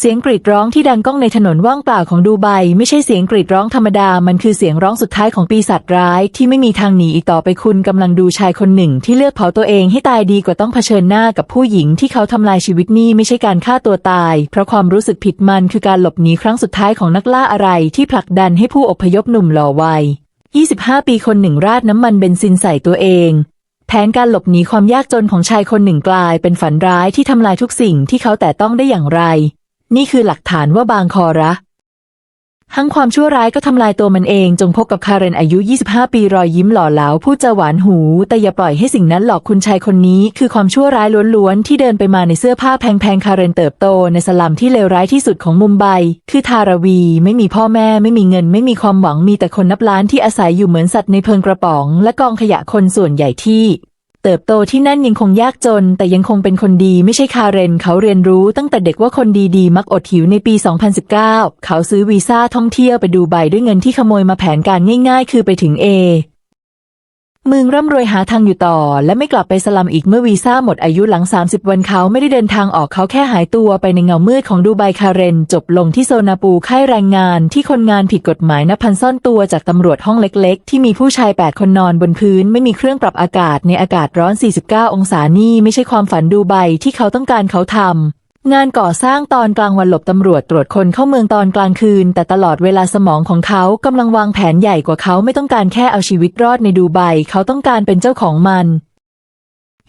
เสียงกรีดร้องที่ดังก้องในถนนว่างเปล่าของดูไบไม่ใช่เสียงกรีดร้องธรรมดา มันคือเสียงร้องสุดท้ายของปีศาจร้ายที่ไม่มีทางหนีอีกต่อไปคุณกำลังดูชายคนหนึ่งที่เลือกเผาตัวเองให้ตายดีกว่าต้องเผชิญหน้ากับผู้หญิงที่เขาทำลายชีวิตนี่ไม่ใช่การฆ่าตัวตาย เพราะความรู้สึกผิดมันคือการหลบหนีครั้งสุดท้ายของนักล่าอะไรที่ผลักดันให้ผู้อพยพหนุ่มหล่อวัย 25 ปีคนหนึ่งราดน้ำมันเบนซินใส่ตัวเองแผนการหลบหนีความยากจนของชายคนหนึ่งกลายเป็นฝันร้ายที่ทำลายทุกสิ่งที่เขาแต่ต้องได้อย่างไร นี่คือหลักฐานว่าบางคอระทั้งความชั่วร้ายก็ทำลายตัวมันเอง จงพบกับคาเรนอายุ 25 ปีรอยยิ้มหล่อเหลาพูดจาหวานหู แต่อย่าปล่อยให้สิ่งนั้นหลอกคุณชายคนนี้ คือความชั่วร้ายล้วนๆ ที่เดินไปมาในเสื้อผ้าแพงๆ คาเรนเติบโตในสลัมที่เลวร้ายที่สุดของมุมไบ คือทาราวี ไม่มีพ่อแม่ ไม่มีเงิน ไม่มีความหวังมีแต่คนนับล้านที่อาศัยอยู่เหมือนสัตว์ในเพิงกระป๋อง และกองขยะคนส่วนใหญ่ที่ เติบโตที่นั่นยังคงยากจน แต่ยังคงเป็นคนดีไม่ใช่คาเรน เขาเรียนรู้ตั้งแต่เด็กว่าคนดีๆ มักอดหิวในปี 2019 เขาซื้อวีซ่าท่องเที่ยวไปดูใบด้วยเงินที่ขโมยมาแผนการง่ายๆ คือไปถึงเอ มืองร่ำรวยหาทางอยู่ต่อ และไม่กลับไปสลัมอีกเมื่อวีซ่าหมดอายุหลัง 30 วันเขาไม่ได้เดินทางออกเขาแค่หายตัวไปในเงามืดของดูไบคาเรน จบลงที่โซนาปูค่ายแรงงานที่คนงานผิดกฎหมายนับพันซ่อนตัวจากตำรวจห้องเล็กๆ ที่มีผู้ชาย 8 คนนอนบนพื้น ไม่มีเครื่องปรับอากาศในอากาศร้อน 49 องศานี่ไม่ใช่ความฝันดูไบที่เขาต้องการเขาทำ งานก่อสร้างตอนกลางวันหลบตำรวจตรวจคนเข้าเมืองตอนกลางคืน แต่ตลอดเวลาสมองของเขากำลังวางแผนใหญ่กว่าเขาไม่ต้องการแค่เอาชีวิตรอดในดูไบเขาต้องการเป็นเจ้าของมัน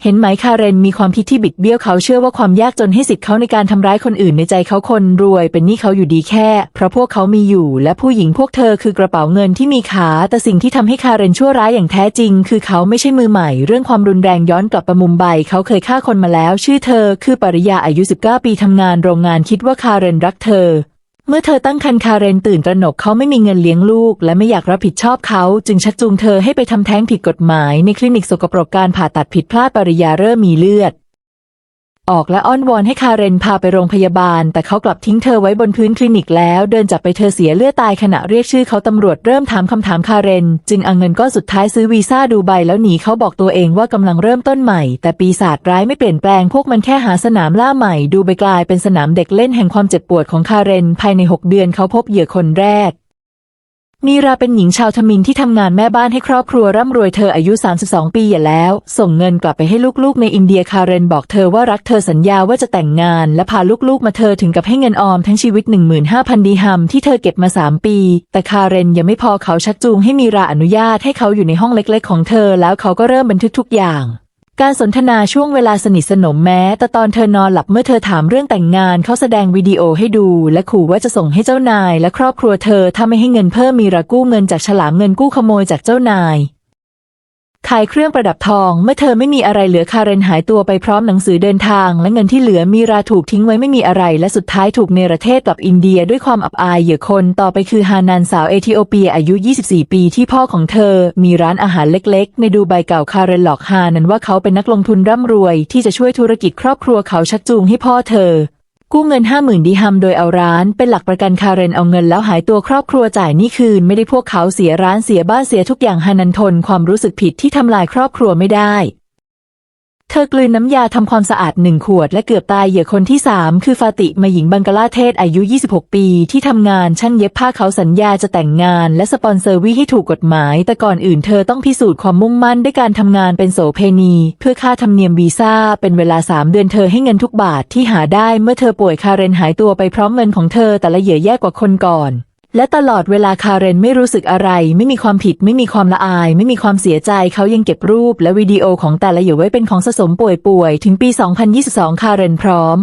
เห็นไหมคาเรนมีความคิดที่บิดเบี้ยวเขาเชื่อว่าความยากจนให้สิทธิ์เขาในการทำร้ายคนอื่นในใจเขาคนรวยเป็นหนี้เขาอยู่ดีแค่ เพราะพวกเขามีอยู่ และผู้หญิงพวกเธอคือกระเป๋าเงินที่มีขา แต่สิ่งที่ทำให้คาเรนชั่วร้ายอย่างแท้จริง คือเขาไม่ใช่มือใหม่ เรื่องความรุนแรงย้อนกลับไปมุมไบเขาเคยฆ่าคนมาแล้ว ชื่อเธอ คือปริยาอายุ 19 ปีทำงานโรงงานคิดว่าคาเรนรักเธอ เมื่อเธอตั้งครรภ์คาเรนตื่นตระหนกเขาไม่มีเงินเลี้ยงลูก และไม่อยากรับผิดชอบเขาจึงชักจูงเธอให้ไปทำแท้งผิดกฎหมาย ในคลินิกสกปรกการผ่าตัดผิดพลาดปริยาเริ่มมีเลือด ออกและอ้อนวอนให้คาเรนพาไปโรงพยาบาล แต่เขากลับทิ้งเธอไว้บนพื้นคลินิกแล้วเดินจับไปเธอเสียเลือดตายขณะเรียกชื่อเขาตำรวจเริ่มถามคำถามคาเรน จึงเอาเงินก้อนสุดท้ายซื้อวีซ่าดูไบแล้วหนีเขาบอกตัวเองว่ากำลังเริ่มต้นใหม่ แต่ปีศาจร้ายไม่เปลี่ยนแปลงพวกมันแค่หาสนามล่าใหม่ดูไปกลายเป็นสนามเด็กเล่นแห่งความเจ็บปวดของคาเรน ภายใน 6 เดือนเขาพบเหยื่อคนแรก มีราเป็นหญิงชาวทมินที่ทำงานแม่บ้านให้ครอบครัวร่ำรวยเธออายุ 32 ปีอย่าแล้ว ส่งเงินกลับไปให้ลูกๆ ในอินเดียคาเรนบอกเธอว่ารักเธอสัญญาว่าจะแต่งงาน และพาลูกๆ มาเธอถึงกับให้เงินออมทั้งชีวิต 15,000 ดีฮัมที่เธอเก็บมา 3 ปี แต่คาเรนยังไม่พอเขาชักจูงให้มีราอนุญาตให้เขาอยู่ในห้องเล็กๆ ของเธอ แล้วเขาก็เริ่มบันทึกทุกอย่าง การสนทนาช่วงเวลาสนิทสนมแม้ แต่ตอนเธอนอนหลับเมื่อเธอถามเรื่องแต่งงานเขาแสดงวิดีโอให้ดู และขู่ว่าจะส่งให้เจ้านาย และครอบครัวเธอถ้าไม่ให้เงินเพิ่มมีระกู้เงินจากฉลามเงินกู้ขโมยจากเจ้านาย ขายเครื่องประดับทอง เมื่อเธอไม่มีอะไรเหลือคาเรนหายตัวไปพร้อมหนังสือเดินทาง และเงินที่เหลือมีราถูกทิ้งไว้ไม่มีอะไร และสุดท้ายถูกเนรเทศกลับอินเดียด้วยความอับอายเหยื่อคนต่อไปคือฮานันสาวเอธิโอเปียอายุ 24 ปีที่พ่อของเธอ มีร้านอาหารเล็กๆ ในดูไบเก่าคาเรนหลอกฮานันว่าเขาเป็นนักลงทุนร่ำรวย ที่จะช่วยธุรกิจครอบครัวเขาชักจูงให้พ่อเธอ กู้เงินห้าหมื่นดิฮัมโดยเอาร้านเป็นหลักประกันคาเรนเอาเงินแล้วหายตัวครอบครัวจ่ายนี่คืนไม่ได้พวกเขาเสียร้านเสียบ้านเสียทุกอย่างฮานันทนความรู้สึกผิดที่ทำลายครอบครัวไม่ได้ เธอกลืนน้ำยาทำความสะอาดหนึ่งขวดและเกือบตายเหยื่อคนที่สามคือฟาติมาหญิงบังกลาเทศอายุ 26 ปี ที่ทำงานช่างเย็บผ้าเขาสัญญาจะแต่งงาน และสปอนเซอร์วิให้ถูกกฎหมาย แต่ก่อนอื่นเธอต้องพิสูจน์ความมุ่งมั่นด้วยการทำงานเป็นโสเพณี เพื่อค่าธรรมเนียมวีซ่า เป็นเวลา 3 เดือนเธอให้เงินทุกบาทที่หาได้เมื่อเธอป่วยคาเรนหายตัวไปพร้อมเงินของเธอแต่ละเหยื่อแย่กว่าคนก่อน และตลอดเวลาคาเรนไม่รู้สึกอะไร ไม่มีความผิด ไม่มีความละอาย ไม่มีความเสียใจเขายังเก็บรูปและวิดีโอของแต่ละอยู่ไว้เป็นของสะสมป่วยๆ ถึงปี 2022 คาเรนพร้อม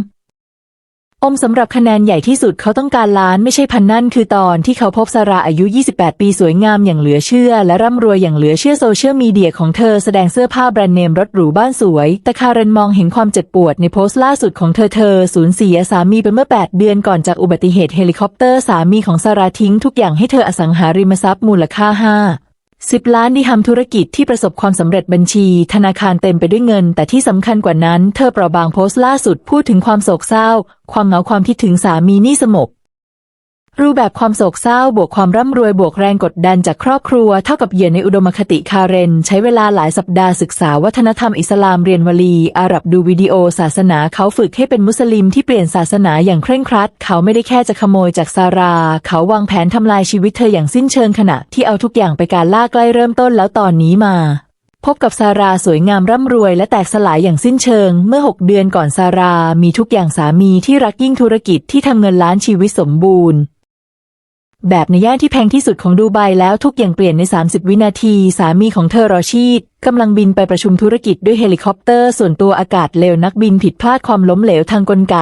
อมสำหรับคะแนนใหญ่ที่สุดเขาต้องการล้านไม่ใช่พันนั่นคือตอนที่เขาพบซาราอายุ 28 ปีสวยงามอย่างเหลือเชื่อ และร่ำรวยอย่างเหลือเชื่อโซเชียลมีเดียของเธอแสดงเสื้อผ้าแบรนด์เนมรถหรูบ้านสวย แต่คาเรนมองเห็นความเจ็บปวดในโพสต์ล่าสุดของเธอเธอสูญเสียสามีไปเมื่อ 8 เดือนก่อนจากอุบัติเหตุเฮลิคอปเตอร์สามีของซาราทิ้งทุกอย่างให้เธออสังหาริมทรัพย์มูลค่า 5 สิบล้านดิฮัมธุรกิจที่ประสบความสำเร็จบัญชี ธนาคารเต็มไปด้วยเงิน แต่ที่สำคัญกว่านั้น เธอเปราะบางโพสต์ล่าสุดพูดถึงความโศกเศร้า ความเหงาความคิดถึงสามีนี่สมบ รูปแบบความโศกเศร้าบวกความร่ำรวยบวกแรงกดดันจากครอบครัวเท่ากับเหยื่อในอุดมคติคาเรน ใช้เวลาหลายสัปดาห์ศึกษาวัฒนธรรมอิสลามเรียนวลี อาหรับดูวิดีโอศาสนาเขาฝึกให้เป็นมุสลิมที่เปลี่ยนศาสนาอย่างเคร่งครัด เขาไม่ได้แค่จะขโมยจากซารา เขาวางแผนทำลายชีวิตเธออย่างสิ้นเชิงขณะที่เอาทุกอย่างไปการล่าใกล้เริ่มต้นแล้วตอนนี้มาพบกับซาราสวยงามร่ำรวยและแตกสลายอย่างสิ้นเชิง เมื่อ 6 เดือนก่อนซารามีทุกอย่างสามีที่รักยิ่งธุรกิจที่ทำเงินล้านชีวิตสมบูรณ์ แบบในย่านที่แพงที่สุดของดูไบแล้วทุกอย่างเปลี่ยนใน 30 วินาที สามีของเธอรอชีดกำลังบินไปประชุมธุรกิจด้วยเฮลิคอปเตอร์ ส่วนตัวอากาศเลวนักบินผิดพลาดความล้มเหลวทางกลไก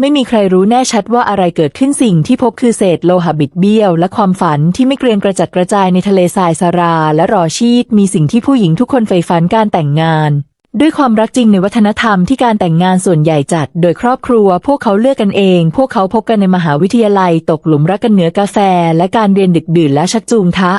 ไม่มีใครรู้แน่ชัดว่าอะไรเกิดขึ้นสิ่งที่พบคือเศษโลหะบิดเบี้ยว และความฝันที่ไม่เกรียงกระจัดกระจายในทะเลทรายซารา และรอชีดมีสิ่งที่ผู้หญิงทุกคนใฝ่ฝันการแต่งงาน ด้วยความรักจริงในวัฒนธรรมที่การแต่งงานส่วนใหญ่จัด โดยครอบครัว พวกเขาเลือกกันเอง พวกเขาพบกันในมหาวิทยาลัย ตกหลุมรักกันเหนือกาแฟ และการเรียนดึกดื่นและชักจูงทะ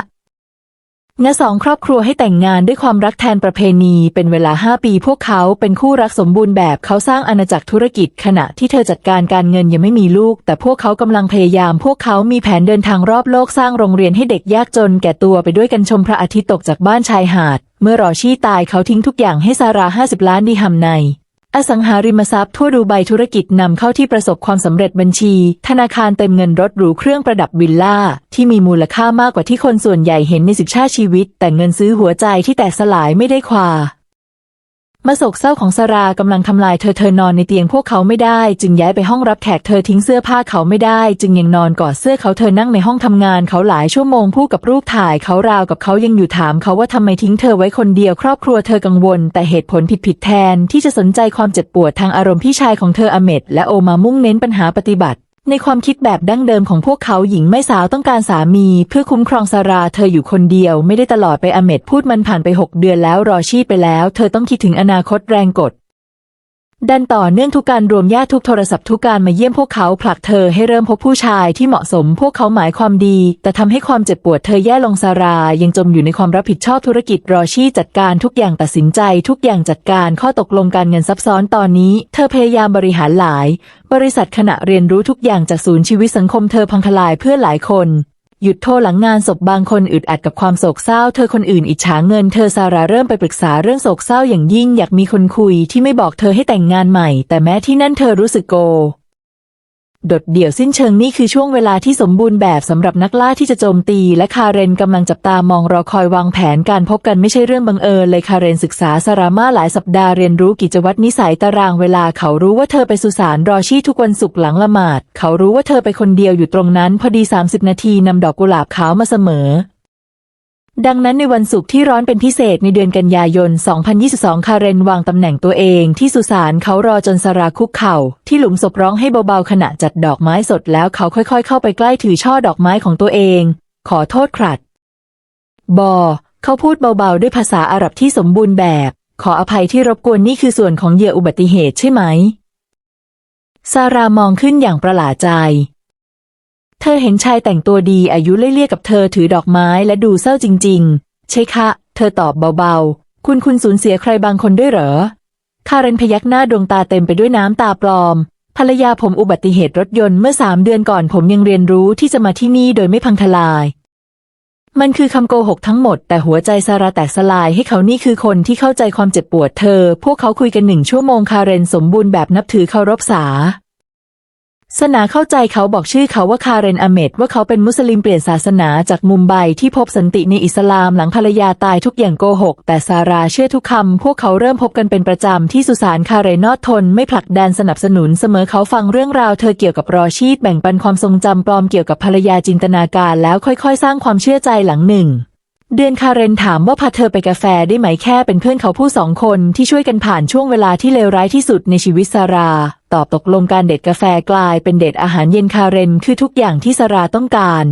ณสองครอบครัวให้แต่งงานด้วยความรักแทนประเพณีเป็นเวลาห้าปี พวกเขาเป็นคู่รักสมบูรณ์แบบเขาสร้างอาณาจักรธุรกิจ ขณะที่เธอจัดการการเงินยังไม่มีลูก แต่พวกเขากำลังพยายาม พวกเขามีแผนเดินทางรอบโลกสร้างโรงเรียนให้เด็กยากจน แก่ตัวไปด้วยกันชมพระอาทิตย์ตกจากบ้านชายหาด เมื่อรอชี่ตายเขาทิ้งทุกอย่างให้ซาราห้าสิบล้านดีฮัมใน อสังหาริมทรัพย์ทั่วดูไบธุรกิจนำเข้าที่ประสบความสำเร็จบัญชี ธนาคารเต็มเงินรถหรูเครื่องประดับวิลล่า ที่มีมูลค่ามากกว่าที่คนส่วนใหญ่เห็นในสิบชาติชีวิต แต่เงินซื้อหัวใจที่แตกสลายไม่ได้ควา มาโศกเศร้าของสารากำลังทำลายเธอเธอนอนในเตียงพวกเขาไม่ได้ จึงย้ายไปห้องรับแขกเธอทิ้งเสื้อผ้าเขาไม่ได้ จึงยังนอนกอดเสื้อเขาเธอนั่งในห้องทำงานเขาหลายชั่วโมงพูดกับรูปถ่ายเขาราวกับเขายังอยู่ถามเขาว่าทำไมทิ้งเธอไว้คนเดียวครอบครัวเธอกังวล แต่เหตุผลผิดๆแทนที่จะสนใจความเจ็บปวดทางอารมณ์พี่ชายของเธออเมดและโอมามุ่งเน้นปัญหาปฏิบัติ ในความคิดแบบดั้งเดิมของพวกเขาหญิงไม่สาวต้องการสามีเพื่อคุ้มครองซาราเธออยู่คนเดียวไม่ได้ตลอดไปอเมดพูดมันผ่านไปหกเดือนแล้วรอชีพไปแล้ว เธอต้องคิดถึงอนาคตแรงกด ดันต่อเนื่องทุกการรวมญาติทุกโทรศัพท์ทุกการมาเยี่ยมพวกเขาผลักเธอให้เริ่มพบผู้ชายที่เหมาะสมพวกเขาหมายความดี แต่ทำให้ความเจ็บปวดเธอแย่ลงซารายังจมอยู่ในความรับผิดชอบธุรกิจรอชี่จัดการทุกอย่างตัดสินใจ ทุกอย่างจัดการข้อตกลงการเงินซับซ้อนตอนนี้ เธอพยายามบริหารหลาย บริษัทขณะเรียนรู้ทุกอย่างจากศูนย์ชีวิตสังคมเธอพังทลายเพื่อหลายคน หยุดโทรหลังงานศพบางคนอึดอัดกับความโศกเศร้า เธอคนอื่นอิจฉาเงิน เธอซาร่าเริ่มไปปรึกษาเรื่องโศกเศร้าอย่างยิ่งอยากมีคนคุยที่ไม่บอกเธอให้แต่งงานใหม่ แต่แม้ที่นั่นเธอรู้สึกโก โดดเดี่ยวสิ้นเชิงนี่คือช่วงเวลาที่สมบูรณ์แบบสำหรับนักล่าที่จะโจมตี และคาเรนกำลังจับตามองรอคอยวางแผนการพบกันไม่ใช่เรื่องบังเอิญเลยคาเรนศึกษาสารามาหลายสัปดาห์เรียนรู้กิจวัตรนิสัยตารางเวลาเขารู้ว่าเธอไปสุสานรอชี่ทุกวันศุกร์หลังละหมาด เขารู้ว่าเธอไปคนเดียวอยู่ตรงนั้น พอดี 30 นาทีนำดอกกุหลาบขาวมาเสมอ ดังนั้นในวันศุกร์ที่ร้อนเป็นพิเศษในเดือนกันยายน 2022 คาเรนวางตำแหน่งตัวเองที่สุสานเขารอจนสราคุกเข่า ที่หลุมศพร้องให้เบาๆขณะจัดดอกไม้สดแล้วเขาค่อยๆ เข้าไปใกล้ถือช่อดอกไม้ของตัวเอง ขอโทษครัดบอ เขาพูดเบาๆ ด้วยภาษาอาหรับที่สมบูรณ์แบบ ขออภัยที่รบกวนนี่คือส่วนของเหยื่ออุบัติเหตุใช่ไหมซารามองขึ้นอย่างประหลาดใจ เธอเห็นชายแต่งตัวดีอายุเลี่ยๆกับเธอถือดอกไม้และดูเศร้าจริง ๆ ใช่คะเธอตอบเบาๆ คุณคุณสูญเสียใครบางคนด้วยเหรอ คาเรนพยักหน้าดวงตาเต็มไปด้วยน้ำตาปลอม ภรรยาผมอุบัติเหตุรถยนต์เมื่อสามเดือนก่อนผมยังเรียนรู้ที่จะมาที่นี่โดยไม่พังทลาย มันคือคำโกหกทั้งหมด แต่หัวใจซาราแตกสลายให้เขานี่คือคนที่เข้าใจความเจ็บปวดเธอ พวกเขาคุยกันหนึ่งชั่วโมงคาเรนสมบูรณ์แบบนับถือเคารพษา สนาเข้าใจเขาบอกชื่อเขาว่าคาเรนอเมดว่าเขาเป็นมุสลิมเปลี่ยนศาสนาจากมุมไบที่พบสันติในอิสลามหลังภรรยาตายทุกอย่างโกหก แต่ซาราเชื่อทุกคำ พวกเขาเริ่มพบกันเป็นประจำที่สุสานคาเรนนอดทน ไม่ผลักดันสนับสนุนเสมอเขาฟังเรื่องราวเธอเกี่ยวกับรอชีดแบ่งปันความทรงจำปลอมเกี่ยวกับภรรยาจินตนาการแล้วค่อยๆ สร้างความเชื่อใจหลังหนึ่ง เดือนคาเรนถามว่าพาเธอไปกาแฟได้ไหมแค่เป็นเพื่อนเขาผู้สองคนที่ช่วยกันผ่านช่วงเวลาที่เลวร้ายที่สุดในชีวิตซารา ตอบตกลงการเดทกาแฟกลายเป็นเดทอาหารเย็นคาเรนคือทุกอย่างที่ซาราต้องการ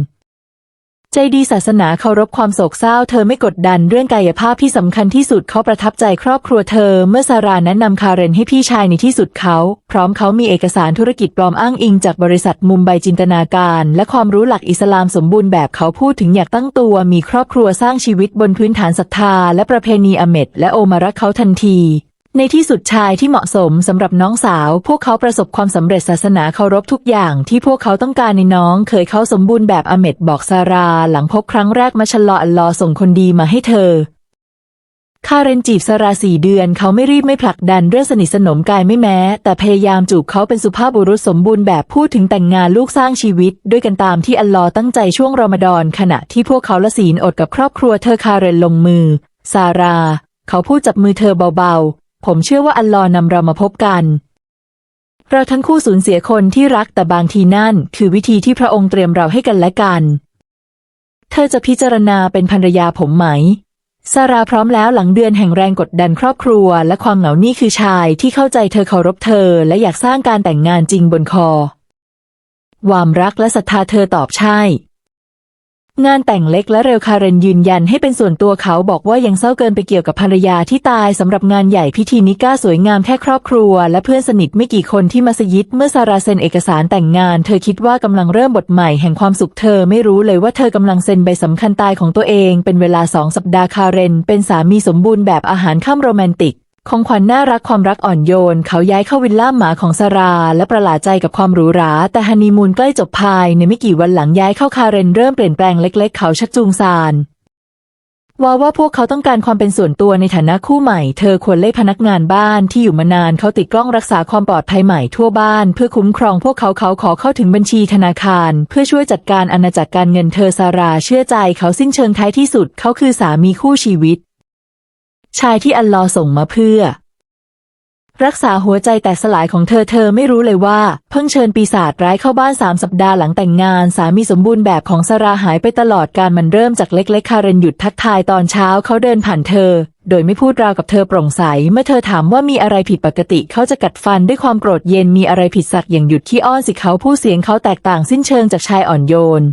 ใจดีศาสนาเคารพความโศกเศร้า เธอไม่กดดันเรื่องกายภาพที่สำคัญที่สุดเขาประทับใจครอบครัวเธอ เมื่อซาราแนะนำคาเรนให้พี่ชายในที่สุดเขา พร้อมเขามีเอกสารธุรกิจปลอมอ้างอิงจากบริษัทมุมไบจินตนาการ และความรู้หลักอิสลามสมบูรณ์แบบเขาพูดถึงอยากตั้งตัว มีครอบครัวสร้างชีวิตบนพื้นฐานศรัทธา และประเพณีอเมดและโอมารักเขาทันที ในที่สุดชายที่เหมาะสมสำหรับน้องสาว พวกเขาประสบความสำเร็จศาสนาเคารพทุกอย่างที่พวกเขาต้องการในน้อง เคยเขาสมบูรณ์แบบอเมดบอกซารา หลังพบครั้งแรกมาชะลออัลลอฮ์ส่งคนดีมาให้เธอ คาเรนจีบซาราสี่เดือน เขาไม่รีบไม่ผลักดันเรื่องสนิทสนมกายไม่แม้ แต่พยายามจูบเขาเป็นสุภาพบุรุษสมบูรณ์แบบพูดถึงแต่งงานลูกสร้างชีวิต ด้วยกันตามที่อัลลอฮ์ตั้งใจช่วงรอมฎอนขณะที่พวกเขาละศีลอดกับครอบครัวเธอคาเรนลงมือซารา เขาพูดจับมือเธอเบาๆ ผมเชื่อว่าอัลลอฮ์นำเรามาพบกัน เราทั้งคู่สูญเสียคนที่รักแต่บางทีนั่น คือวิธีที่พระองค์เตรียมเราให้กันและกัน เธอจะพิจารณาเป็นภรรยาผมไหมซาราพร้อมแล้วหลังเดือนแห่งแรงกดดันครอบครัว และความเหงานี่คือชายที่เข้าใจเธอเคารพเธอ และอยากสร้างการแต่งงานจริงบนคอความรักและศรัทธาเธอตอบใช่ งานแต่งเล็กและเร็วคาเรนยืนยันให้เป็นส่วนตัวเขาบอกว่ายังเศร้าเกินไปเกี่ยวกับภรรยาที่ตายสำหรับงานใหญ่พิธีนิก้าสวยงามแค่ครอบครัว และเพื่อนสนิทไม่กี่คนที่มัสยิดเมื่อซาราเซ็นเอกสารแต่งงาน เธอคิดว่ากำลังเริ่มบทใหม่แห่งความสุขเธอไม่รู้เลยว่าเธอกำลังเซ็นใบสำคัญตายของตัวเอง เป็นเวลาสองสัปดาห์คาเรน เป็นสามีสมบูรณ์แบบอาหารข้ามโรแมนติก ของขวัญน่ารักความรักอ่อนโยน เขาย้ายเข้าวิลล่าหมาของซารา และประหลาดใจกับความหรูหรา แต่ฮันนีมูนใกล้จบภายในไม่กี่วันหลังย้ายเข้าคาเรนเริ่มเปลี่ยนแปลงเล็ก ๆ เขาชักจูงซานว่าว่าพวกเขาต้องการความเป็นส่วนตัวในฐานะคู่ใหม่ เธอควรเล่พนักงานบ้านที่อยู่มานานเขาติดกล้องรักษาความปลอดภัยใหม่ทั่วบ้าน เพื่อคุ้มครองพวกเขาเขาขอเข้าถึงบัญชีธนาคาร เพื่อช่วยจัดการอาณาจักรการเงินเธอซาราเชื่อใจเขาสิ้นเชิงท้ายที่สุด เขาคือสามีคู่ชีวิต ชายที่อัลลอฮ์ส่งมาเพื่อ รักษาหัวใจแตกสลายของเธอเธอไม่รู้เลยว่า เพิ่งเชิญปีศาจร้ายเข้าบ้านสามสัปดาห์หลังแต่งงาน สามีสมบูรณ์แบบของสาราหายไปตลอดการมันเริ่มจากเล็กๆ คาเรนหยุดทักทายตอนเช้าเขาเดินผ่านเธอ โดยไม่พูดราวกับเธอโปร่งใส เมื่อเธอถามว่ามีอะไรผิดปกติเขาจะกัดฟันด้วยความโกรธเย็นมีอะไรผิดสักอย่างหยุดขี้อ้อนสิเขาผู้เสียงเขาแตกต่างสิ้นเชิงจากชายอ่อนโยน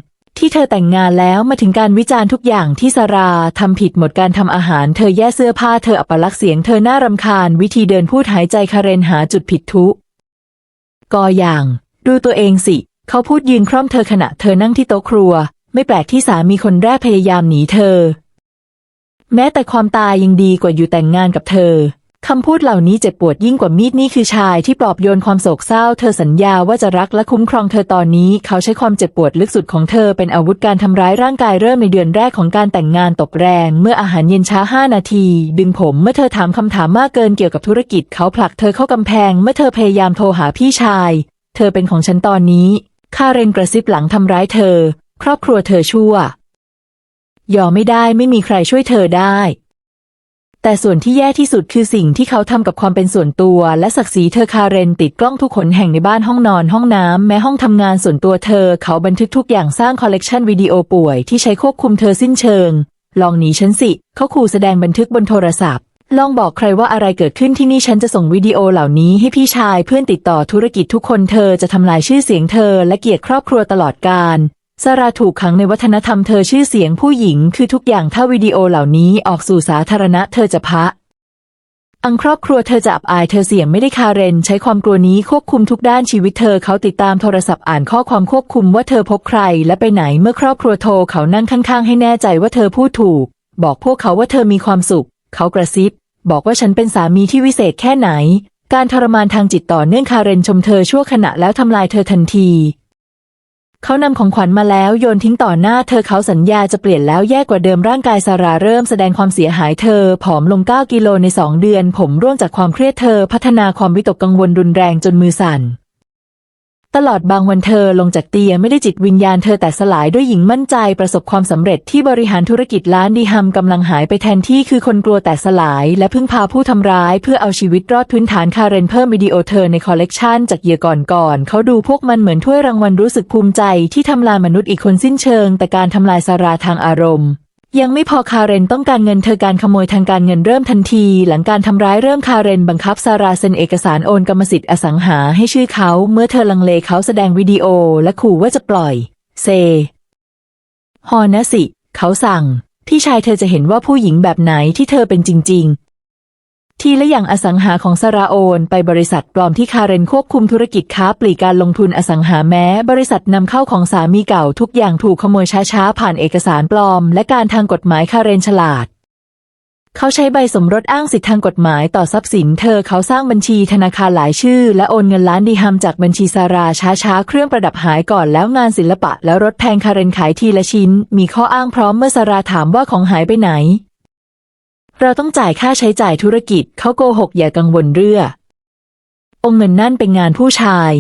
ที่เธอแต่งงานแล้วมาถึงการวิจารณ์ทุกอย่างที่สาราทำผิดหมดการทำอาหาร เธอแย่เสื้อผ้าเธออัปลักษณ์เสียงเธอน่ารำคาญ วิธีเดินพูดหายใจคาเรนหาจุดผิดทุกออย่าง ดูตัวเองสิ เขาพูดยืนคร่อมเธอขณะเธอนั่งที่โต๊ะครัว ไม่แปลกที่สามีคนแรกพยายามหนีเธอ แม้แต่ความตายยังดีกว่าอยู่แต่งงานกับเธอ คำพูดเหล่านี้เจ็บปวดยิ่งกว่ามีดนี่คือชายที่ปลอบโยนความโศกเศร้า เธอสัญญาว่าจะรักและคุ้มครองเธอตอนนี้ เขาใช้ความเจ็บปวดลึกสุดของเธอเป็นอาวุธการทำร้ายร่างกายเริ่มในเดือนแรกของการแต่งงานตบแรง เมื่ออาหารเย็นช้าห้านาที ดึงผมเมื่อเธอถามคำถามมากเกินเกี่ยวกับธุรกิจ เขาผลักเธอเข้ากำแพง เมื่อเธอพยายามโทรหาพี่ชาย เธอเป็นของฉันตอนนี้คาเรนกระซิบหลังทำร้ายเธอ ครอบครัวเธอชั่วยอมไม่ได้ไม่มีใครช่วยเธอได้ แต่ส่วนที่แย่ที่สุดคือสิ่งที่เขาทำกับความเป็นส่วนตัว และศักดิ์ศรีเธอคาเรนติดกล้องทุกขนแห่งในบ้านห้องนอนห้องน้ำแม้ห้องทำงานส่วนตัวเธอ เขาบันทึกทุกอย่างสร้างคอลเลกชันวิดีโอป่วยที่ใช้ควบคุมเธอสิ้นเชิง ลองหนีฉันสิ เขาขู่แสดงบันทึกบนโทรศัพท์ ลองบอกใครว่าอะไรเกิดขึ้นที่นี่ฉันจะส่งวิดีโอเหล่านี้ให้พี่ชายเพื่อนติดต่อธุรกิจทุกคนเธอจะทำลายชื่อเสียงเธอ และเกียรติครอบครัวตลอดกาล ซาราถูกขังในวัฒนธรรมเธอชื่อเสียงผู้หญิงคือทุกอย่างถ้าวิดีโอเหล่านี้ออกสู่สาธารณะเธอจะพะ อังครอบครัวเธอจะอับอายเธอเสี่ยงไม่ได้คาเรน ใช้ความกลัวนี้ควบคุมทุกด้านชีวิตเธอเขาติดตามโทรศัพท์อ่านข้อความควบคุมว่าเธอพบใครและไปไหนเมื่อครอบครัวโทรเขานั่งข้างๆ ให้แน่ใจว่าเธอพูดถูก บอกพวกเขาว่าเธอมีความสุข เขากระซิบ บอกว่าฉันเป็นสามีที่วิเศษแค่ไหน การทรมานทางจิตต่อเนื่องคาเรนชมเธอชั่วขณะแล้วทำลายเธอทันที เขานำของขวัญมาแล้วโยนทิ้งต่อหน้าเธอเขาสัญญาจะเปลี่ยนแล้วแย่กว่าเดิมร่างกายซาราเริ่มแสดงความเสียหายเธอ ผอมลง 9 กิโลใน 2 เดือน ผมร่วงจากความเครียดเธอ พัฒนาความวิตกกังวลรุนแรงจนมือสั่น ตลอดบางวันเธอลงจากเตียงไม่ได้จิตวิญญาณเธอแต่สลายด้วยหญิงมั่นใจประสบความสำเร็จที่บริหารธุรกิจล้านดีฮัมกำลังหายไปแทนที่คือคนกลัวแต่สลาย และพึ่งพาผู้ทำร้ายเพื่อเอาชีวิตรอดพื้นฐานคาเรนเพิ่มวิดีโอเธอในคอลเลกชันจากเยือก่อนก่อน เขาดูพวกมันเหมือนถ้วยรางวัลรู้สึกภูมิใจที่ทำลายมนุษย์อีกคนสิ้นเชิง แต่การทำลายสาราทางอารมณ์ ยังไม่พอคาเรนต้องการเงินเธอการขโมยทางการเงินเริ่มทันที หลังการทำร้ายเริ่มคาเรนบังคับซาราเซ็นเอกสารโอนกรรมสิทธิ์อสังหาให้ชื่อเขา เมื่อเธอลังเลเขาแสดงวิดีโอและขู่ว่าจะปล่อย เซฮอนะสิ เขาสั่ง พี่ชายเธอจะเห็นว่าผู้หญิงแบบไหนที่เธอเป็นจริง ทีละอย่างอสังหาของซาราโอนไปบริษัทปลอมที่คาเรนควบคุมธุรกิจค้าปลีกการลงทุนอสังหาแม้ บริษัทนำเข้าของสามีเก่าทุกอย่างถูกขโมยช้าๆ ผ่านเอกสารปลอม และการทางกฎหมายคาเรนฉลาด เขาใช้ใบสมรสอ้างสิทธิทางกฎหมายต่อทรัพย์สินเธอเขาสร้างบัญชีธนาคารหลายชื่อ และโอนเงินล้านดีฮัมจากบัญชีซาราช้าๆ เครื่องประดับหายก่อนแล้วงานศิลปะ แล้วรถแพงคาเรนขายทีละชิ้น มีข้ออ้างพร้อมเมื่อซาราถามว่าของหายไปไหน เราต้องจ่ายค่าใช้จ่ายธุรกิจเขาโกหกอย่ากังวลเรื่ององเงินนั่นเป็นงานผู้ชาย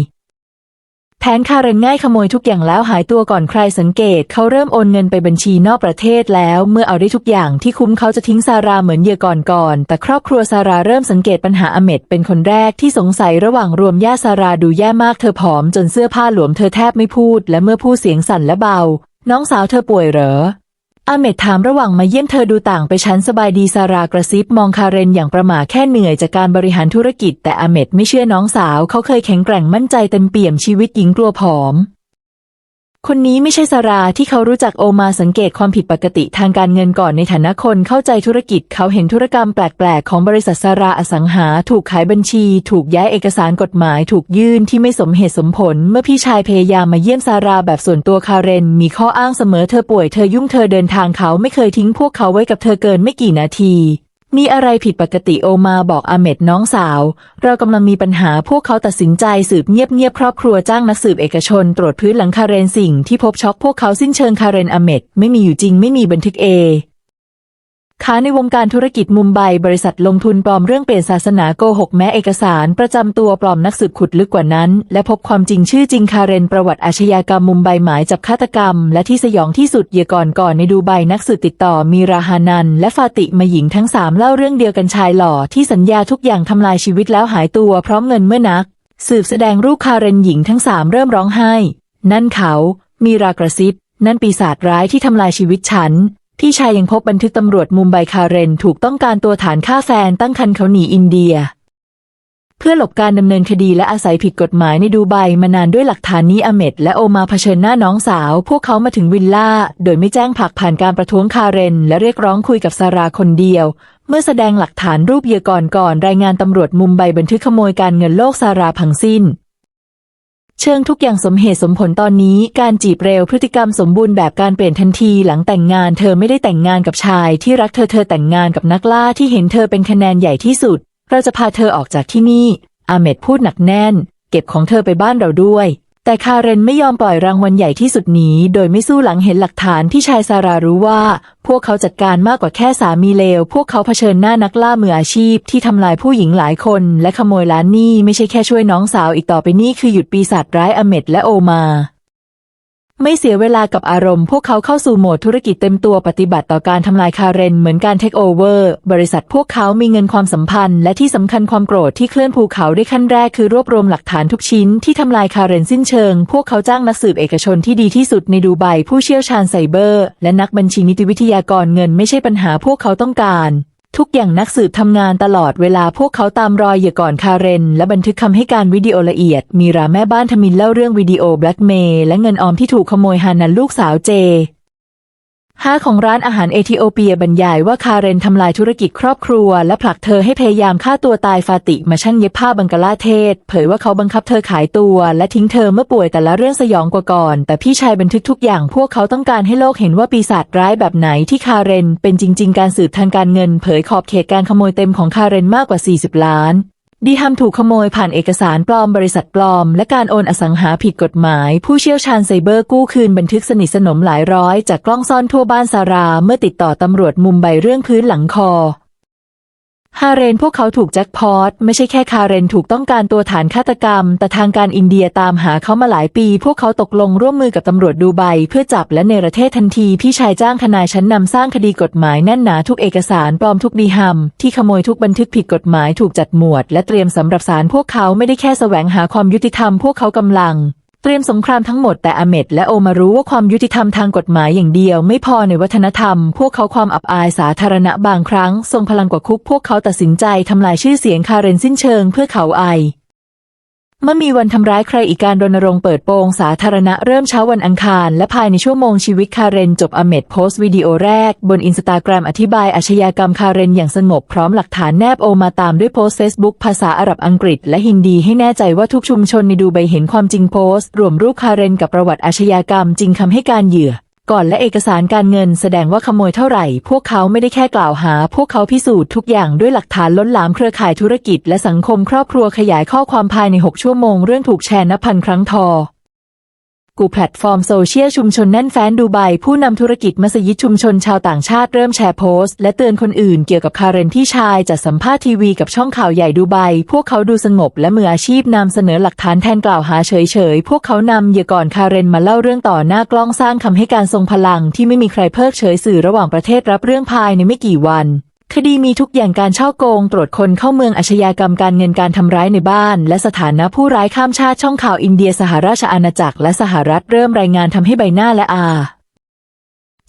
แผนคาเรนง่ายขโมยทุกอย่างแล้วหายตัวก่อนใครสังเกตเขาเริ่มโอนเงินไปบัญชีนอกประเทศแล้ว เมื่อเอาได้ทุกอย่างที่คุ้มเขาจะทิ้งซาราเหมือนเยื่อก่อนก่อน แต่ครอบครัวซาราเริ่มสังเกตปัญหาอเมดเป็นคนแรกที่สงสัยระหว่างรวมญาติซาราดูแย่มากเธอผอมจนเสื้อผ้าหลวมเธอแทบไม่พูด และเมื่อพูดเสียงสั่นและเบา น้องสาวเธอป่วยเหรอ อาเมดถามระหว่างมาเยี่ยมเธอดูต่างไปชั้นสบายดีซารากระซิบมองคาเรนอย่างประหม่าแค่เหนื่อยจากการบริหารธุรกิจ แต่อาเมดไม่เชื่อน้องสาวเขาเคยแข็งแกร่งมั่นใจเต็มเปี่ยมชีวิตหญิงกลัวผอม คนนี้ไม่ใช่สาราที่เขารู้จักโอมาสังเกตความผิดปกติทางการเงินก่อนในฐานะคนเข้าใจธุรกิจเขาเห็นธุรกรรมแปลกๆ ของบริษัทสาราอสังหา ถูกขายบัญชี ถูกย้ายเอกสารกฎหมาย ถูกยื่นที่ไม่สมเหตุสมผล เมื่อพี่ชายพยายามมาเยี่ยมซาราแบบส่วนตัวคาเรน มีข้ออ้างเสมอเธอป่วยเธอยุ่งเธอเดินทางเขาไม่เคยทิ้งพวกเขาไว้กับเธอเกินไม่กี่นาที มีอะไรผิดปกติโอมาบอกอาเมดน้องสาว เรากำลังมีปัญหาพวกเขาตัดสินใจสืบเงียบๆครอบครัวจ้างนักสืบเอกชน ตรวจพื้นหลังคาเรนสิ่งที่พบช็อกพวกเขาสิ้นเชิงคาเรนอาเมดไม่มีอยู่จริงไม่มีบันทึกเอ ค้าในวงการธุรกิจมุมไบบริษัทลงทุนปลอมเรื่องเปลี่ยนศาสนาโกหกแม้เอกสารประจำตัวปลอมนักสืบขุดลึกกว่านั้น และพบความจริงชื่อจริงคาเรนประวัติอาชญากรรมมุมไบหมายจับฆาตกรรม และที่สยองที่สุดเหยื่อก่อนก่อนในดูไบนักสืบติดต่อมีราฮานัน และฟาติมาหญิงทั้งสามเล่าเรื่องเดียวกันชายหล่อที่สัญญาทุกอย่างทำลายชีวิตแล้วหายตัวพร้อมเงินเมื่อนัก สืบแสดงรูปคาเรนหญิงทั้งสามเริ่มร้องไห้ นั่นเขา มีรากระซิบนั่นปีศาจร้ายที่ทำลายชีวิตฉัน พี่ชายยังพบบันทึกตำรวจมุมไบคาเรนถูกต้องการตัวฐานฆ่าแฟนตั้งคันเขาหนีอินเดีย เพื่อหลบการดำเนินคดีและอาศัยผิดกฎหมายในดูไบมานานด้วยหลักฐานนี้อเมดและโอมาเผชิญหน้าน้องสาว พวกเขามาถึงวิลล่า โดยไม่แจ้งผักผ่านการประท้วงคาเรน และเรียกร้องคุยกับซาราคนเดียว เมื่อแสดงหลักฐานรูปเยื่อก่อนก่อนรายงานตำรวจมุมไบบันทึกขโมยการเงินโลกซาราพังสิ้น เชิงทุกอย่างสมเหตุสมผลตอนนี้ การจีบเร็วพฤติกรรมสมบูรณ์แบบการเปลี่ยนทันทีหลังแต่งงาน เธอไม่ได้แต่งงานกับชาย ที่รักเธอเธอแต่งงานกับนักล่าที่เห็นเธอเป็นคะแนนใหญ่ที่สุด เราจะพาเธอออกจากที่นี่อาเมดพูดหนักแน่น เก็บของเธอไปบ้านเราด้วย แต่คาเรนไม่ยอมปล่อยรางวัลใหญ่ที่สุดนี้ โดยไม่สู้หลังเห็นหลักฐานที่ชายซารารู้ว่า พวกเขาจัดการมากกว่าแค่สามีเลว พวกเขาเผชิญหน้านักล่ามืออาชีพที่ทำลายผู้หญิงหลายคน และขโมยล้านนี่ไม่ใช่แค่ช่วยน้องสาวอีกต่อไปนี่คือหยุดปีศาจร้ายอเมดและโอมา ไม่เสียเวลากับอารมณ์ พวกเขาเข้าสู่โหมดธุรกิจเต็มตัวปฏิบัติต่อการทำลายคาเรน เหมือนการเทคโอเวอร์ บริษัทพวกเขามีเงินความสัมพันธ์ และที่สำคัญความโกรธที่เคลื่อนภูเขาได้ขั้นแรกคือรวบรวมหลักฐานทุกชิ้นที่ทำลายคาเรนสิ้นเชิง พวกเขาจ้างนักสืบเอกชนที่ดีที่สุดในดูไบผู้เชี่ยวชาญไซเบอร์ และนักบัญชีนิติวิทยากรเงินไม่ใช่ปัญหาพวกเขาต้องการ ทุกอย่างนักสืบทำงานตลอดเวลาพวกเขาตามรอยเหยื่อก่อนคาเรน และบันทึกคำให้การวิดีโอละเอียด มีราแม่บ้านทมินเล่าเรื่องวิดีโอแบล็กเมย์และเงินออมที่ถูกขโมยฮานันลูกสาวเจ ห้าของร้านอาหารเอธิโอเปียบรรยายว่าคาเรนทำลายธุรกิจครอบครัว และผลักเธอให้พยายามฆ่าตัวตายฟาติมาช่างเย็บผ้าบังกลาเทศ เผยว่าเขาบังคับเธอขายตัว และทิ้งเธอเมื่อป่วยแต่ละเรื่องสยองกว่าก่อน แต่พี่ชายบันทึกทุกอย่างพวกเขาต้องการให้โลกเห็นว่าปีศาจร้ายแบบไหนที่คาเรนเป็นจริง ๆ การสืบทางการเงิน เผยขอบเขตการขโมยเต็มของคาเรนมากกว่า 40 ล้าน ดีฮัมถูกขโมยผ่านเอกสารปลอมบริษัทปลอม และการโอนอสังหาผิดกฎหมาย ผู้เชี่ยวชาญไซเบอร์กู้คืนบันทึกสนิทสนมหลายร้อย จากกล้องซ่อนทั่วบ้านซารา เมื่อติดต่อตำรวจมุมไบเรื่องพื้นหลังคอ ฮาเรนพวกเขาถูกแจ็คพอตไม่ใช่แค่คาเรนถูกต้องการตัวฐานฆาตกรรม แต่ทางการอินเดียตามหาเขามาหลายปี พวกเขาตกลงร่วมมือกับตำรวจดูไบเพื่อจับและเนประเทศทันที พี่ชายจ้างทนายชั้นนำสร้างคดีกฎหมายแน่นหนาทุกเอกสารปลอมทุกดีฮัม ที่ขโมยทุกบันทึกผิดกฎหมายถูกจัดหมวด และเตรียมสำหรับศาลพวกเขาไม่ได้แค่แสวงหาความยุติธรรมพวกเขากำลัง เตรียมสงครามทั้งหมดแต่อเมดและโอมารู้ว่าความยุติธรรมทางกฎหมายอย่างเดียว ไม่พอในวัฒนธรรม พวกเขาความอับอายสาธารณะบางครั้ง ทรงพลังกว่าคุก พวกเขาตัดสินใจทำลายชื่อเสียงคาเรนสิ้นเชิงเพื่อเขาไอ มื่อมีวันทำร้ายใครอีกการรณรงค์เปิดโปงสาธารณะเริ่มเช้าวันอังคาร และภายในชั่วโมงชีวิตคาเรนจบอเมดโพสต์วิดีโอแรก บนอินสตาแกรมอธิบายอาชญากรรมคาเรนอย่างสงบพร้อมหลักฐานแนบโอมาตามด้วยโพสต์เฟซบุ๊กภาษาอาหรับอังกฤษ และฮินดีให้แน่ใจว่าทุกชุมชนในดูไบเห็นความจริงโพสต์ รวมรูปคาเรนกับประวัติอาชญากรรมจริงคำให้การเหยื่อ ก่อนและเอกสารการเงินแสดงว่าขโมยเท่าไหร่ พวกเขาไม่ได้แค่กล่าวหา พวกเขาพิสูจน์ทุกอย่างด้วยหลักฐานล้นหลามเครือข่ายธุรกิจและสังคมครอบครัวขยายข้อความภายใน 6 ชั่วโมงเรื่องถูกแชร์นับพันครั้งทอ กูแพลตฟอร์มโซเชียลชุมชนแน่นแฟ้นดูไบผู้นำธุรกิจมัสยิดชุมชนชาวต่างชาติเริ่มแชร์โพสต์ และเตือนคนอื่นเกี่ยวกับคาเรนที่ชายจัดสัมภาษณ์ทีวีกับช่องข่าวใหญ่ดูไบพวกเขาดูสงบและมืออาชีพนำเสนอหลักฐานแทนกล่าวหาเฉยๆ พวกเขานำเหยื่อก่อนคาเรนมาเล่าเรื่องต่อหน้ากล้องสร้างคำให้การทรงพลังที่ไม่มีใครเพิกเฉยสื่อระหว่างประเทศรับเรื่องภายในไม่กี่วัน คดีมีทุกอย่างการช่อโกง ตรวจคนเข้าเมืองอาชญากรรมการเงินการทำร้ายในบ้าน และสถานะผู้ร้ายข้ามชาติช่องข่าวอินเดียสหราชอาณาจักรและสหรัฐเริ่มรายงานทำให้ใบหน้าและอา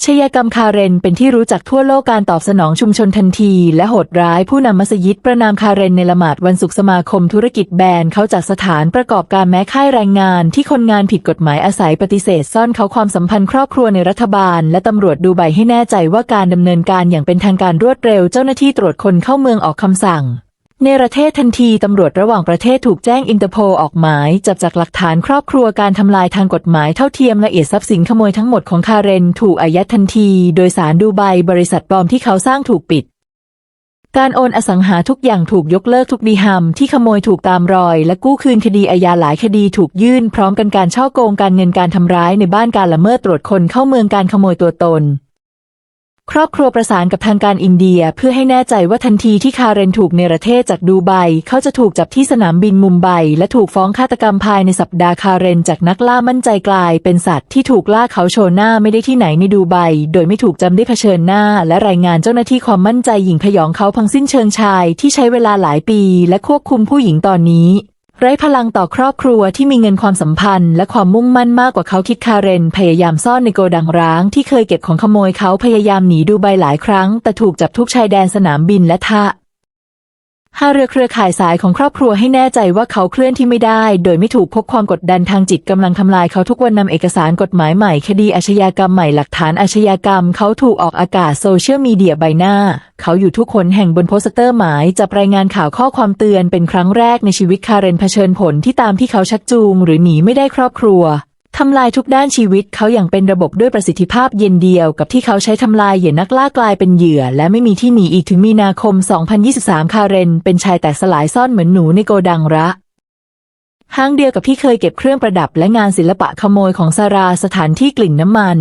ชญากรรมคาเรนเป็นที่รู้จักทั่วโลกการตอบสนองชุมชนทันที และโหดร้ายผู้นำมัสยิดประนามคาเรนในละหมาดวันศุกร์สมาคมธุรกิจแบนเขาจากสถานประกอบการแม้ค่ายแรงงาน ที่คนงานผิดกฎหมายอาศัยปฏิเสธ ซ่อนเขาความสัมพันธ์ครอบครัวในรัฐบาล และตำรวจดูใบให้แน่ใจว่าการดำเนินการอย่างเป็นทางการรวดเร็วเจ้าหน้าที่ตรวจคนเข้าเมืองออกคำสั่ง ในประเทศทันทีตำรวจระหว่างประเทศถูกแจ้งอินเตอร์โพลออกหมาย จับจากหลักฐานครอบครัวการทำลายทางกฎหมายเท่าเทียมละเอียดทรัพย์สินขโมยทั้งหมดของคาเรนถูกอายัดทันที โดยสารดูไบบริษัทปลอมที่เขาสร้างถูกปิด การโอนอสังหาทุกอย่างถูกยกเลิกทุกดีฮัมที่ขโมยถูกตามรอย และกู้คืนคดีอาญาหลายคดีถูกยื่น พร้อมกันการช่อโกงการเงินการทำร้ายในบ้านการละเมิดตรวจคนเข้าเมืองการขโมยตัวตน ครอบครัวประสานกับทางการอินเดียเพื่อให้แน่ใจว่าทันทีที่คาเรนถูกเนรเทศจากดูไบเขาจะถูกจับที่สนามบินมุมไบและถูกฟ้องฆาตกรรมภายในสัปดาห์คาเรนจากนักล่ามั่นใจกลาย เป็นสัตว์ที่ถูกล่าเขาโชว์หน้าไม่ได้ที่ไหนในดูไบโดยไม่ถูกจำได้เผชิญหน้า และรายงานเจ้าหน้าที่ความมั่นใจหญิงพยองเขาพังสิ้นเชิงชายที่ใช้เวลาหลายปี และควบคุมผู้หญิงตอนนี้ ไร้พลังต่อครอบครัวที่มีเงินความสัมพันธ์ และความมุ่งมั่นมากกว่าเขาคิดคาเรน พยายามซ่อนในโกดังร้าง ที่เคยเก็บของขโมยเขาพยายามหนีดูใบหลายครั้ง แต่ถูกจับทุกชายแดนสนามบินและท่า หาเรือเครือข่ายสายของครอบครัวให้แน่ใจว่าเขาเคลื่อนที่ไม่ได้ โดยไม่ถูกพบความกดดันทางจิตกำลังทำลายเขาทุกวันนำเอกสารกฎหมายใหม่ คดีอาชญากรรมใหม่หลักฐานอาชญากรรม เขาถูกออกอากาศโซเชียลมีเดียใบหน้า เขาอยู่ทุกคนแห่งบนโปสเตอร์หมายจับรายงานข่าวข้อความเตือนเป็นครั้งแรกในชีวิตคาเรนเผชิญผลที่ตามที่เขาชักจูง หรือหนีไม่ได้ครอบครัว ทำลายทุกด้านชีวิตเขาอย่างเป็นระบบด้วยประสิทธิภาพเย็นเดียวกับที่เขาใช้ทำลายเหยื่อนักล่ากลายเป็นเหยื่อ และไม่มีที่หนีอีกถึงมีนาคม 2023 คาเรน เป็นชายแตกสลายซ่อนเหมือนหนูในโกดังระห้างเดียวกับที่เคยเก็บเครื่องประดับและงานศิลปะขโมยของซาราสถานที่กลิ่นน้ำมัน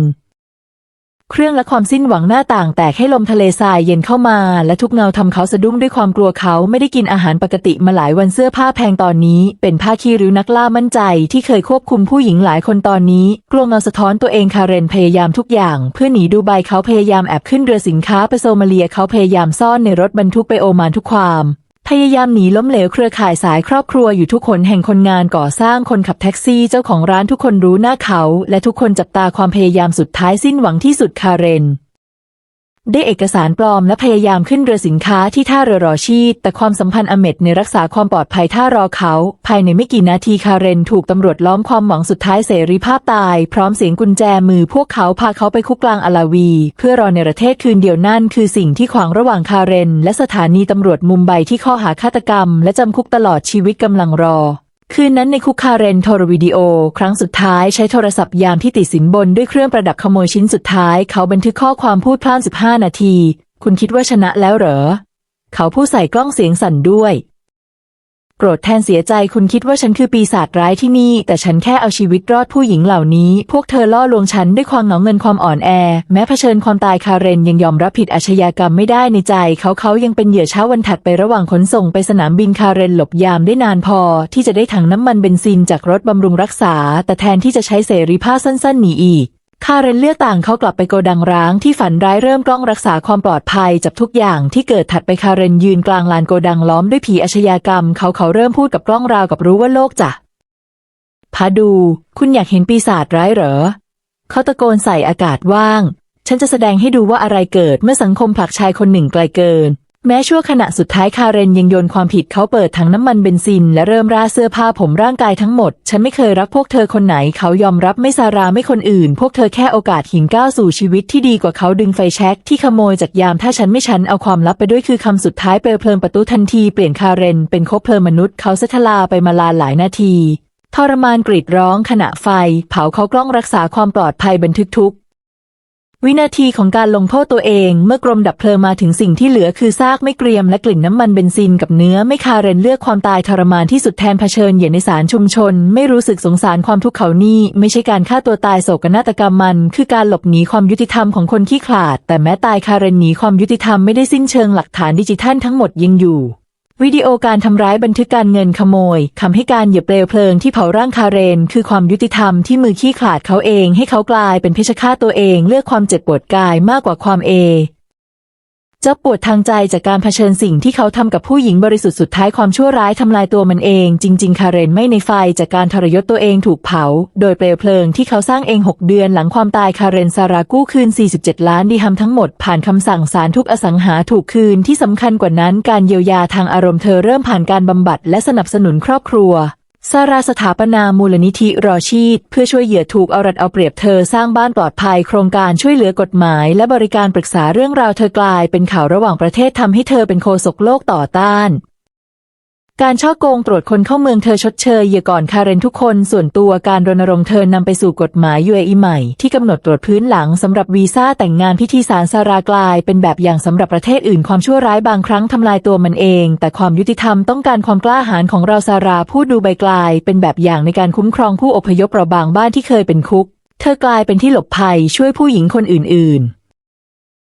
เครื่องและความสิ้นหวังหน้าต่างแตกให้ลมทะเลทรายเย็นเข้ามา และทุกเงาทำเขาสะดุ้งด้วยความกลัวเขาไม่ได้กินอาหารปกติมาหลายวันเสื้อผ้าแพงตอนนี้ เป็นผ้าขี้ริ้วนักล่ามั่นใจ ที่เคยควบคุมผู้หญิงหลายคนตอนนี้ กลัวเงาสะท้อนตัวเองคาเรนพยายามทุกอย่าง เพื่อหนีดูไบเขาพยายามแอบขึ้นเรือสินค้าไปโซมาเลียเขาพยายามซ่อนในรถบรรทุกไปโอมานทุกความ พยายามหนีล้มเหลวเครือข่ายสายครอบครัวอยู่ทุกคนแห่งคนงานก่อสร้างคนขับแท็กซี่เจ้าของร้านทุกคนรู้หน้าเขา และทุกคนจับตาความพยายามสุดท้ายสิ้นหวังที่สุดคาเรน ได้เอกสารปลอมและพยายามขึ้นเรือสินค้าที่ท่าเรือรอชีดแต่ความสัมพันธ์อเมดในรักษาความปลอดภัยท่ารอเขา ภายในไม่กี่นาทีคาเรนถูกตำรวจล้อมความหวังสุดท้ายเสรีภาพตาย พร้อมเสียงกุญแจมือพวกเขาพาเขาไปคุกกลางอาลาวี เพื่อรอในประเทศคืนเดียวนั่นคือสิ่งที่ขวางระหว่างคาเรน และสถานีตำรวจมุมไบที่ข้อหาฆาตกรรม และจำคุกตลอดชีวิตกำลังรอ คืนนั้นในคุกคาเรนโทรวิดีโอ ครั้งสุดท้ายใช้โทรศัพท์ยามที่ติดสินบนด้วยเครื่องประดับขโมยชิ้นสุดท้าย เขาบันทึกข้อความพูดพล่าน15 นาที คุณคิดว่าชนะแล้วเหรอ เขาพูดใส่กล้องเสียงสั่นด้วย โกรธแทนเสียใจคุณคิดว่าฉันคือปีศาจร้ายที่นี่ แต่ฉันแค่เอาชีวิตรอดผู้หญิงเหล่านี้ พวกเธอล่อลวงฉันด้วยความเหงาเงินความอ่อนแอ แม้เผชิญความตายคาเรนยังยอมรับผิดอาชญากรรมไม่ได้ในใจ เขาเขายังเป็นเหยื่อเช้าวันถัดไประหว่างขนส่งไปสนามบินคาเรนหลบยามได้นานพอ ที่จะได้ถังน้ำมันเบนซินจากรถบำรุงรักษา แต่แทนที่จะใช้เสรีภาพสั้นๆหนีอีก คาเรนเลือกต่างเขากลับไปโกดังร้างที่ฝันร้ายเริ่มกล้องรักษาความปลอดภัยจับทุกอย่างที่เกิดถัดไปคาเรนยืนกลางลานโกดังล้อมด้วยผีอาชญากรรม เขาเขาเริ่มพูดกับกล้องราวกับรู้ว่าโลกจะพาดู คุณอยากเห็นปีศาจร้ายเหรอ เขาตะโกนใส่อากาศว่าง ฉันจะแสดงให้ดูว่าอะไรเกิดเมื่อสังคมผลักชายคนหนึ่งไกลเกิน แม้ชั่วขณะสุดท้ายคาเรนยังโยนความผิดเขาเปิดถังน้ำมันเบนซิน และเริ่มราดเสื้อผ้าผมร่างกายทั้งหมด ฉันไม่เคยรักพวกเธอคนไหนเขายอมรับไม่ซาราไม่คนอื่น พวกเธอแค่โอกาสหินก้าวสู่ชีวิตที่ดีกว่าเขาดึงไฟแช็กที่ขโมยจากยามถ้าฉันไม่ฉันเอาความลับไปด้วยคือคำสุดท้ายเปลเพลิงประตูทันทีเปลี่ยนคาเรนเป็นคบเพลิงมนุษย์เขาเสถลาไปมาลาหลายนาทีทรมานกรีดร้องขณะไฟ เผาเขากล้องรักษาความปลอดภัยบันทึกทุก วินาทีของการลงโทษตัวเองเมื่อกรมดับเพลิงมาถึงสิ่งที่เหลือคือซากไม่เกรียมและกลิ่นน้ำมันเบนซินกับเนื้อไม่คาเรนเลือกความตายทรมานที่สุดแทนเผชิญเหยียดในสารชุมชน ไม่รู้สึกสงสารความทุกข์เขานี่ไม่ใช่การฆ่าตัวตายโศกนาฏกรรมมัน คือการหลบหนีความยุติธรรมของคนขี้ขลาด แต่แม้ตายคาเรนหนีความยุติธรรมไม่ได้สิ้นเชิงหลักฐานดิจิทัลทั้งหมดยังอยู่ วิดีโอการทำร้ายบันทึกการเงินขโมยคำให้การเหยียบเปลวเพลิงที่เผาร่างคาเรน คือความยุติธรรมที่มือขี้ขลาดเขาเองให้เขากลายเป็นเพชฌฆาตตัวเองเลือกความเจ็บปวดกายมากกว่าความเอ เจ้าปวดทางใจจากการเผชิญสิ่งที่เขาทำกับผู้หญิงบริสุทธิ์สุดท้ายความชั่วร้ายทำลายตัวมันเอง จริง ๆ คาเรนไม่ในไฟจากการทรยศตัวเองถูกเผา โดยเปลวเพลิงที่เขาสร้างเอง 6 เดือนหลังความตายคาเรนซารากู้คืน 47 ล้านดีฮัมทั้งหมดผ่านคำสั่งศาลทุกอสังหาถูกคืนที่สำคัญกว่านั้นการเยียวยาทางอารมณ์เธอเริ่มผ่านการบำบัดและสนับสนุนครอบครัว ซาราสถาปนามูลนิธิรอชีตเพื่อช่วยเหยื่อถูกเอารัดเอาเปรียบเธอสร้างบ้านปลอดภัยโครงการช่วยเหลือกฎหมาย และบริการปรึกษาเรื่องราวเธอกลายเป็นข่าวระหว่างประเทศทำให้เธอเป็นโคศกโลกต่อต้าน การช่อโกงตรวจคนเข้าเมืองเธอชดเชยเหยื่อก่อนคาเรนทุกคน ส่วนตัวการรณรงค์เธอนำไปสู่กฎหมาย UAE ใหม่ ที่กำหนดตรวจพื้นหลังสำหรับวีซ่าแต่งงานพิธีสารสารากลาย เป็นแบบอย่างสำหรับประเทศอื่นความชั่วร้ายบางครั้งทำลายตัวมันเอง แต่ความยุติธรรมต้องการความกล้าหาญของเราซาราผู้ดูใบกลาย เป็นแบบอย่างในการคุ้มครองผู้อพยพเปราะบางบ้านที่เคยเป็นคุก เธอกลายเป็นที่หลบภัยช่วยผู้หญิงคนอื่น ๆ